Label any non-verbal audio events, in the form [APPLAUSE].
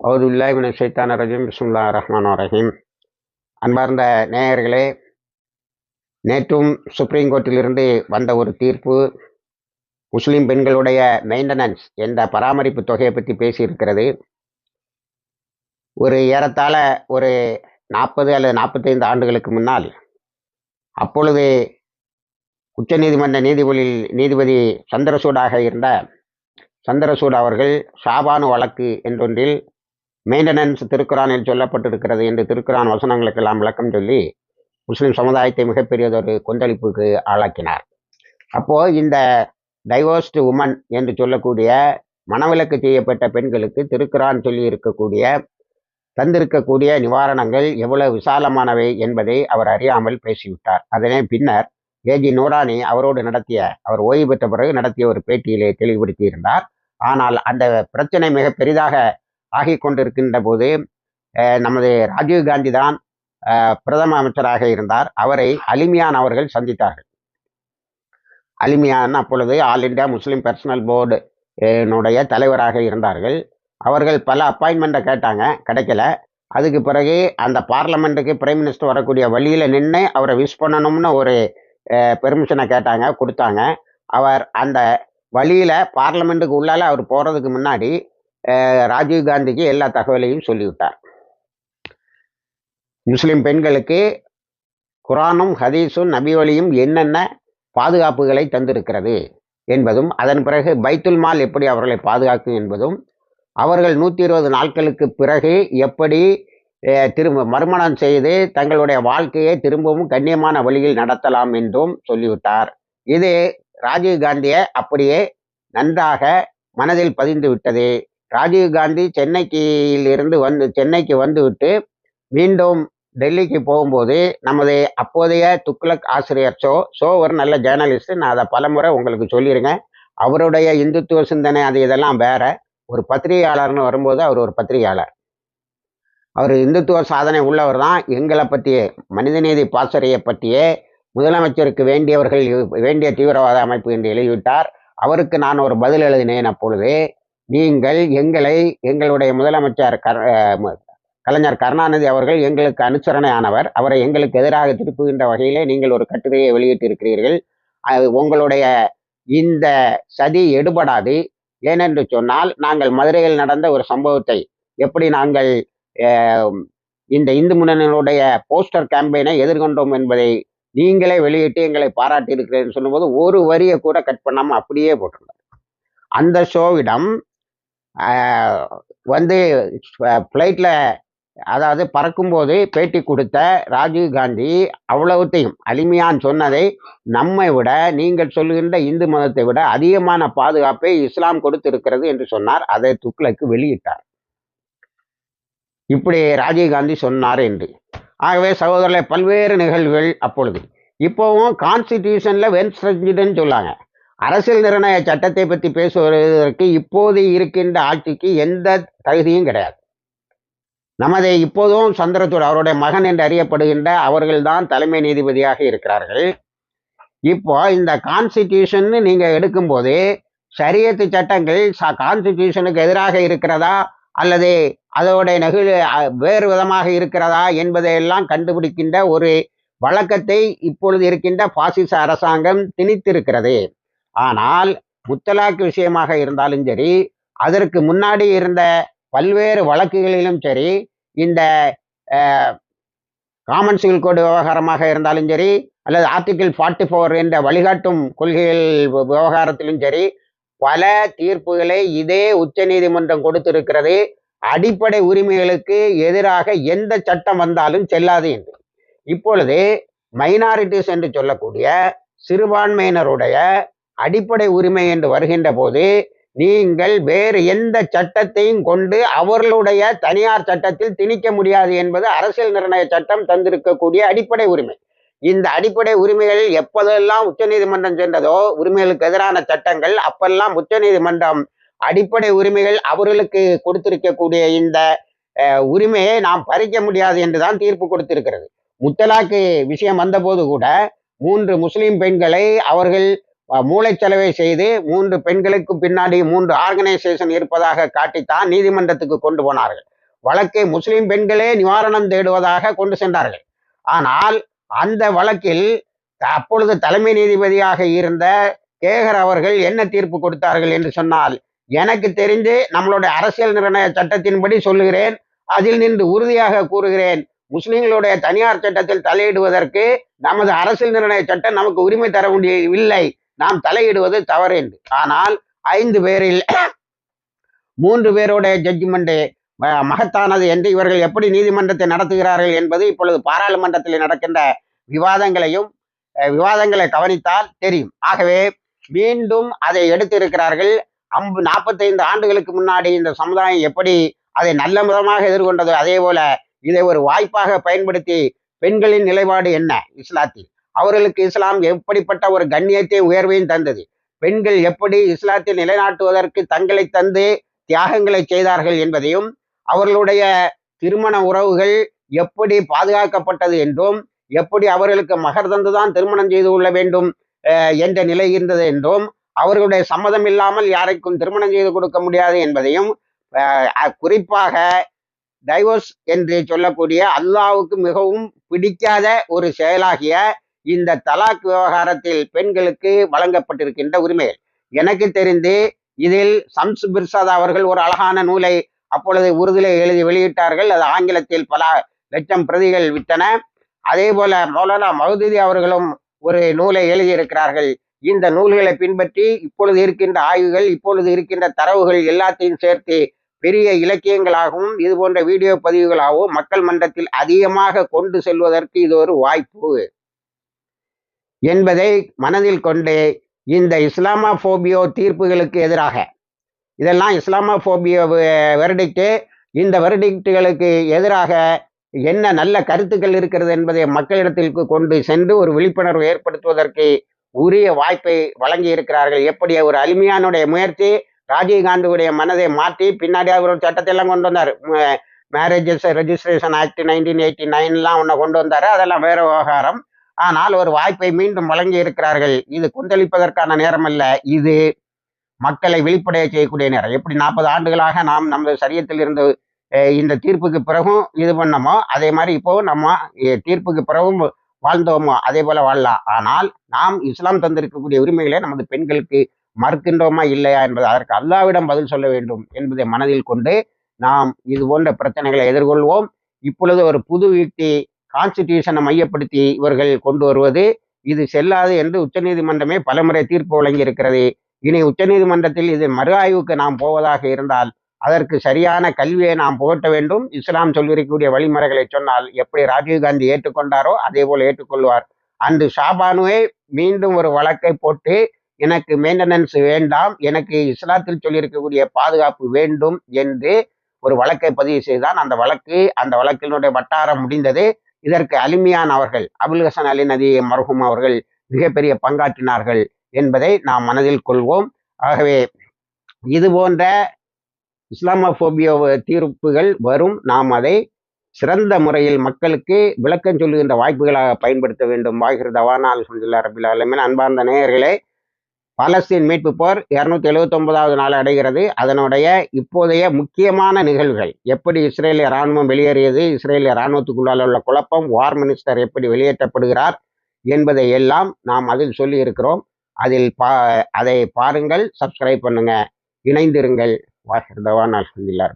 அவுதுல்லாஹிமின சைத்தான ரஜீம் பிஸ்முல்லா ரஹ்மான் ரஹீம். அன்பார்ந்த நேயர்களே நேற்றும் சுப்ரீம் கோர்ட்டிலிருந்து வந்த ஒரு தீர்ப்பு முஸ்லீம் பெண்களுடைய மெயின்டெனன்ஸ் என்ற பராமரிப்பு தொகையை பற்றி பேசியிருக்கிறது. ஒரு ஏறத்தாழ ஒரு நாற்பது அல்லது நாற்பத்தைந்து ஆண்டுகளுக்கு முன்னால் அப்பொழுது உச்சநீதிமன்ற நீதிபதி நீதிபதி சந்திரசூடாக இருந்த சந்திரசூட் அவர்கள் ஷாபானு வழக்கு என்றொன்றில் மெயின்டெனன்ஸ் திருக்குறானில் சொல்லப்பட்டிருக்கிறது என்று திருக்குறான் வசனங்களுக்கெல்லாம் விளக்கம் சொல்லி முஸ்லிம் சமுதாயத்தை மிகப்பெரியதொரு கொந்தளிப்புக்கு ஆளாக்கினார். அப்போது இந்த டைவோர்ஸ்டு உமன் என்று சொல்லக்கூடிய மனவிலக்கு செய்யப்பட்ட பெண்களுக்கு திருக்குறான் சொல்லி இருக்கக்கூடிய தந்திருக்கக்கூடிய நிவாரணங்கள் எவ்வளவு விசாலமானவை என்பதை அவர் அறியாமல் பேசிவிட்டார். அதனை பின்னர் ஏஜி நூரானி அவரோடு நடத்திய அவர் ஓய்வு பெற்ற பிறகு நடத்திய ஒரு பேட்டியிலே தெளிவுபடுத்தியிருந்தார். ஆனால் அந்த பிரச்சனை மிக பெரிதாக ஆகி கொண்டிருக்கின்ற போது நமது ராஜீவ் காந்தி தான் பிரதம அமைச்சராக இருந்தார். அவரை அலிமியான் அவர்கள் சந்தித்தார்கள். அலிமியான் அப்பொழுது ஆல் இண்டியா முஸ்லீம் பர்சனல் போர்டுனுடைய தலைவராக இருந்தார்கள். அவர்கள் பல அப்பாயின்மெண்ட்டை கேட்டாங்க கிடைக்கல. அதுக்கு பிறகு அந்த பார்லமெண்ட்டுக்கு பிரைம் மினிஸ்டர் வரக்கூடிய வழியில் நின்று அவரை விஷ் பண்ணணும்னு ஒரு பெர்மிஷனை கேட்டாங்க கொடுத்தாங்க. அவர் அந்த வழியில் பார்லமெண்ட்டுக்கு உள்ளால அவர் போகிறதுக்கு முன்னாடி ராஜீவ் காந்திக்கு எல்லா தகவலையும் சொல்லிவிட்டார். முஸ்லிம் பெண்களுக்கு குரானும் ஹதீஸும் நபிவழியும் என்னென்ன பாதுகாப்புகளை தந்திருக்கிறது என்பதும் அதன் பிறகு பைத்துல் மால் எப்படி அவர்களை பாதுகாக்கும் என்பதும் அவர்கள் நூற்றி இருபது நாட்களுக்கு பிறகு எப்படி திரும்ப மறுமணம் செய்து தங்களுடைய வாழ்க்கையை திரும்பவும் கண்ணியமான வழியில் நடத்தலாம் என்றும் சொல்லிவிட்டார். இது ராஜீவ் காந்தியை அப்படியே நன்றாக மனதில் பதிந்து விட்டது. ராஜீவ்காந்தி சென்னைக்கிலிருந்து வந்து சென்னைக்கு வந்துவிட்டு மீண்டும் டெல்லிக்கு போகும்போது நமது அப்போதைய துக்ளக் ஆசிரியர் ஷோ ஷோ ஒரு நல்ல ஜேர்னலிஸ்ட் நான் அதை பலமுறை உங்களுக்கு சொல்லியிருக்கேன் அவருடைய இந்துத்துவ சிந்தனை அது இதெல்லாம் வேற. ஒரு பத்திரிகையாளர்னு வரும்போது அவர் ஒரு பத்திரிகையாளர். அவர் இந்துத்துவ சாதனை உள்ளவர் தான். எங்களை பற்றியே மனிதநீதி பாசறையை பற்றியே முதலமைச்சருக்கு வேண்டியவர்கள் வேண்டிய தீவிரவாத அமைப்பு என்று எழுதிவிட்டார். அவருக்கு நான் ஒரு பதில் எழுதினேன் அப்பொழுது. நீங்கள் எங்களை எங்களுடைய முதலமைச்சர் கர் கலைஞர் கருணாநிதி அவர்கள் எங்களுக்கு அனுசரணையானவர் அவரை எங்களுக்கு எதிராக திருப்புகின்ற வகையிலே நீங்கள் ஒரு கட்டுரையை வெளியிட்டிருக்கிறீர்கள். உங்களுடைய இந்த சதி எடுபடாது. ஏனென்று சொன்னால் நாங்கள் மதுரையில் நடந்த ஒரு சம்பவத்தை எப்படி நாங்கள் இந்த இந்து முன்னணியினுடைய போஸ்டர் கேம்பெயினை எதிர்கொண்டோம் என்பதை நீங்களே வெளியிட்டு எங்களை பாராட்டி இருக்கிறேன்னு சொல்லும்போது ஒரு வரியை கூட கட் பண்ணாமல் அப்படியே போட்டிருந்தார். அந்த ஷோவிடம் வந்து ஃப்ளைட்டில் அதாவது பறக்கும்போது பேட்டி கொடுத்த ராஜீவ் காந்தி அவ்வளவுத்தையும் அலிமியான் சொன்னதை நம்மை விட நீங்கள் சொல்லுகின்ற இந்து மதத்தை விட அதிகமான பாதுகாப்பை இஸ்லாம் கொடுத்திருக்கிறது என்று சொன்னார். அதை துக்ளக்கு வெளியிட்டார். இப்படி ராஜீவ்காந்தி சொன்னார் என்று. ஆகவே சகோதரர்களை பல்வேறு நிகழ்வுகள் அப்பொழுது. இப்போவும் கான்ஸ்டிடியூஷனில் வென்ஸ்ட்ரஞ்சிடுன்னு சொல்லாங்க. அரசியல் நிர்ணய சட்டத்தை பற்றி பேசுவதற்கு இப்போது இருக்கின்ற ஆட்சிக்கு எந்த தகுதியும் கிடையாது. நமது இப்போதும் சந்திரசூட் அவருடைய மகன் என்று அறியப்படுகின்ற அவர்கள்தான் தலைமை நீதிபதியாக இருக்கிறார்கள். இப்போ இந்த கான்ஸ்டிடியூஷன் நீங்கள் எடுக்கும்போது சரியத்து சட்டங்கள் கான்ஸ்டிடியூஷனுக்கு எதிராக இருக்கிறதா? அல்லது அதோடைய நெகிழ் வேறு விதமாக இருக்கிறதா? என்பதையெல்லாம் கண்டுபிடிக்கின்ற ஒரு வழக்கத்தை இப்பொழுது இருக்கின்ற பாசிச அரசாங்கம் திணித்திருக்கிறது. ஆனால் முத்தலாக் விஷயமாக இருந்தாலும் சரி அதற்கு முன்னாடி இருந்த பல்வேறு வழக்குகளிலும் சரி இந்த காமன் சிவில் கோடு விவகாரமாக இருந்தாலும் சரி அல்லது ஆர்டிகிள் ஃபார்ட்டி ஃபோர் என்ற வழிகாட்டும் கொள்கைகள் விவகாரத்திலும் சரி பல தீர்ப்புகளை இதே உச்ச நீதிமன்றம் கொடுத்திருக்கிறது. அடிப்படை உரிமைகளுக்கு எதிராக எந்த சட்டம் வந்தாலும் செல்லாது என்று. இப்பொழுது மைனாரிட்டிஸ் என்று சொல்லக்கூடிய சிறுபான்மையினருடைய அடிப்படை உரிமை என்று வருகின்ற போது நீங்கள் வேறு எந்த சட்டத்தையும் கொண்டு அவர்களுடைய தனியார் சட்டத்தில் திணிக்க முடியாது என்பது அரசியல் நிர்ணய சட்டம் தந்திருக்கக்கூடிய அடிப்படை உரிமை. இந்த அடிப்படை உரிமைகள் எப்போதெல்லாம் உச்சநீதிமன்றம் சென்றதோ உரிமைகளுக்கு எதிரான சட்டங்கள் அப்பெல்லாம் உச்சநீதிமன்றம் அடிப்படை உரிமைகள் அவர்களுக்கு கொடுத்திருக்கக்கூடிய இந்த உரிமையை நாம் பறிக்க முடியாது என்றுதான் தீர்ப்பு கொடுத்திருக்கிறது. முத்தலாக்கு விஷயம் வந்தபோது கூட மூன்று முஸ்லிம் பெண்களை அவர்கள் மூளைச்சலவை செய்து மூன்று பெண்களுக்கு பின்னாடி மூன்று ஆர்கனைசேஷன் இருப்பதாக காட்டித்தான் நீதிமன்றத்துக்கு கொண்டு போனார்கள். வழக்கை முஸ்லிம் பெண்களே நிவாரணம் தேடுவதாக கொண்டு சென்றார்கள். ஆனால் அந்த வழக்கில் அப்பொழுது தலைமை நீதிபதியாக இருந்த கேகர் அவர்கள் என்ன தீர்ப்பு கொடுத்தார்கள் என்று சொன்னால் எனக்கு தெரிந்து நம்மளுடைய அரசியல் நிர்ணய சட்டத்தின்படி சொல்லுகிறேன் அதில் நின்று உறுதியாக கூறுகிறேன். முஸ்லிம்களுடைய தனியார் சட்டத்தில் தலையிடுவதற்கு நமது அரசியல் நிர்ணய சட்டம் நமக்கு உரிமை தர முடியவில்லை நாம் தலையிடுவது தவறு என்று ஆனால் ஐந்து பேரில் [COUGHS] மூன்று பேருடைய ஜட்ஜ்மெண்ட் மகத்தானது என்று இவர்கள் எப்படி நீதிமன்றத்தை நடத்துகிறார்கள் என்பது இப்பொழுது பாராளுமன்றத்தில் நடக்கின்ற விவாதங்களையும் அஹ், விவாதங்களை கவனித்தால் தெரியும். ஆகவே மீண்டும் அதை எடுத்திருக்கிறார்கள். அம்பு நாற்பத்தைந்து ஆண்டுகளுக்கு முன்னாடி இந்த சமுதாயம் எப்படி அதை நல்ல விதமாக எதிர்கொண்டது? அதே போல இதை ஒரு வாய்ப்பாக பயன்படுத்தி பெண்களின் நிலைப்பாடு என்ன? இஸ்லாத்தில். அவர்களுக்கு இஸ்லாம் எப்படிப்பட்ட ஒரு கண்ணியத்தை உயர்வையும் தந்தது? பெண்கள் எப்படி இஸ்லாத்தை நிலைநாட்டுவதற்கு தங்களை தந்து தியாகங்களை செய்தார்கள் என்பதையும் அவர்களுடைய திருமண உறவுகள் எப்படி பாதுகாக்கப்பட்டது என்றும் எப்படி அவர்களுக்கு மகர் தந்துதான் திருமணம் செய்து கொள்ள வேண்டும் என்ற நிலை இருந்தது என்றும் அவர்களுடைய சம்மதம் இல்லாமல் யாருக்கும் திருமணம் செய்து கொடுக்க முடியாது என்பதையும் குறிப்பாக டைவோர்ஸ் என்று சொல்லக்கூடிய அல்லாவுக்கு மிகவும் பிடிக்காத ஒரு செயலாகிய இந்த தலாக் விவகாரத்தில் பெண்களுக்கு வழங்கப்பட்டிருக்கின்ற உரிமைகள் எனக்கு தெரிந்து இதில் சம்ஸ் பிர்சாத் அவர்கள் ஒரு அழகான நூலை அப்பொழுது உருதுல எழுதி வெளியிட்டார்கள். அது ஆங்கிலத்தில் பல லட்சம் பிரதிகள் விட்டன. அதே போல மௌலானா மௌதூதி அவர்களும் ஒரு நூலை எழுதியிருக்கிறார்கள். இந்த நூல்களை பின்பற்றி இப்பொழுது இருக்கின்ற ஆய்வுகள் இப்பொழுது இருக்கின்ற தரவுகள் எல்லாத்தையும் சேர்த்து பெரிய இலக்கியங்களாகவும் இது போன்ற வீடியோ பதிவுகளாகவும் மக்கள் மன்றத்தில் அதிகமாக கொண்டு செல்வதற்கு இது ஒரு வாய்ப்பு. என்பதை மனதில் கொண்டு இந்த இஸ்லாமோபியோ தீர்ப்புகளுக்கு எதிராக இதெல்லாம் இஸ்லாமோபியோ வெர்டிக்ட்டு இந்த வெர்டிக்ட்டுகளுக்கு எதிராக என்ன நல்ல கருத்துக்கள் இருக்கிறது என்பதை மக்களிடத்திற்கு கொண்டு சென்று ஒரு விழிப்புணர்வு ஏற்படுத்துவதற்கு உரிய வாய்ப்பை வழங்கி இருக்கிறார்கள் எப்படி ஒரு அருமையானுடைய முயற்சி ராஜீவ்காந்தியுடைய மனதை மாற்றி பின்னாடி அவர் ஒரு சட்டத்தை எல்லாம் கொண்டு வந்தார். Marriages registration act nineteen eighty நைன்லாம் ஒன்று கொண்டு வந்தார். அதெல்லாம் வேற விவகாரம். ஆனால் ஒரு வாய்ப்பை மீண்டும் வழங்கி இருக்கிறார்கள். இது கொந்தளிப்பதற்கான நேரம் அல்ல இது மக்களை வெளிப்படைய செய்யக்கூடிய நேரம். எப்படி நாற்பது ஆண்டுகளாக நாம் நமது சரியத்தில் இருந்து இந்த தீர்ப்புக்கு பிறகும் இது பண்ணோமோ அதே மாதிரி இப்போவும் நம்ம தீர்ப்புக்கு பிறகும் வாழ்ந்தோமோ அதே போல வாழலாம். ஆனால் நாம் இஸ்லாம் தந்திருக்கக்கூடிய உரிமைகளை நமது பெண்களுக்கு மறுக்கின்றோமா இல்லையா என்பது அதற்கு அல்லாவிடம் பதில் சொல்ல வேண்டும் என்பதை மனதில் கொண்டு நாம் இது போன்ற பிரச்சனைகளை எதிர்கொள்வோம். இப்பொழுது ஒரு புது யுக்தி கான்ஸ்டிடியூஷனை மையப்படுத்தி இவர்கள் கொண்டு வருவது இது செல்லாது என்று உச்சநீதிமன்றமே பலமுறை தீர்ப்பு வழங்கியிருக்கிறது. இனி உச்சநீதிமன்றத்தில் இது மறு ஆய்வுக்கு நாம் போவதாக இருந்தால் அதற்கு சரியான கல்வியை நாம் புகட்ட வேண்டும். இஸ்லாம் சொல்லியிருக்கக்கூடிய வழிமுறைகளை சொன்னால் எப்படி ராஜீவ்காந்தி ஏற்றுக்கொண்டாரோ அதே போல் ஏற்றுக்கொள்வார். அன்று ஷாபானுவே மீண்டும் ஒரு வழக்கை போட்டு எனக்கு மெயின்டெனன்ஸ் வேண்டாம் எனக்கு இஸ்லாத்தில் சொல்லியிருக்கக்கூடிய பாதுகாப்பு வேண்டும் என்று ஒரு வழக்கை பதிவு செய்தான். அந்த வழக்கு அந்த வழக்கினுடைய வட்டாரம் முடிந்தது. இதற்கு அலிமியான் அவர்கள். அபுல் ஹசன் அலி நதி மருகும் அவர்கள் மிகப்பெரிய பங்காற்றினார்கள் என்பதை நாம் மனதில் கொள்வோம். ஆகவே இது போன்ற இஸ்லாமோபியோ தீர்ப்புகள் வரும். நாம் அதை சிறந்த முறையில் மக்களுக்கு விளக்கம் சொல்லுகின்ற வாய்ப்புகளாக பயன்படுத்த வேண்டும். வாகிர் அல்ஹம்துல்லா ரபில் அலமின் அன்பார்ந்த நேயர்களே பாலஸ்தீன் மீட்பு போர் இரநூத்தி எழுபத்தொன்பதாவது நாள் அடைகிறது. அதனுடைய இப்போதைய முக்கியமான நிகழ்வுகள் எப்படி இஸ்ரேலிய இராணுவம் வெளியேறியது இஸ்ரேலிய இராணுவத்துக்குள்ளால் உள்ள குழப்பம் வார் மினிஸ்டர் எப்படி வெளியேற்றப்படுகிறார் என்பதை எல்லாம் நாம் அதில் சொல்லி இருக்கிறோம் அதில் பா அதை பாருங்கள் சப்ஸ்கிரைப் பண்ணுங்க இணைந்திருங்கள். வாஹிர் தவான் அல்ஹம்துல்லா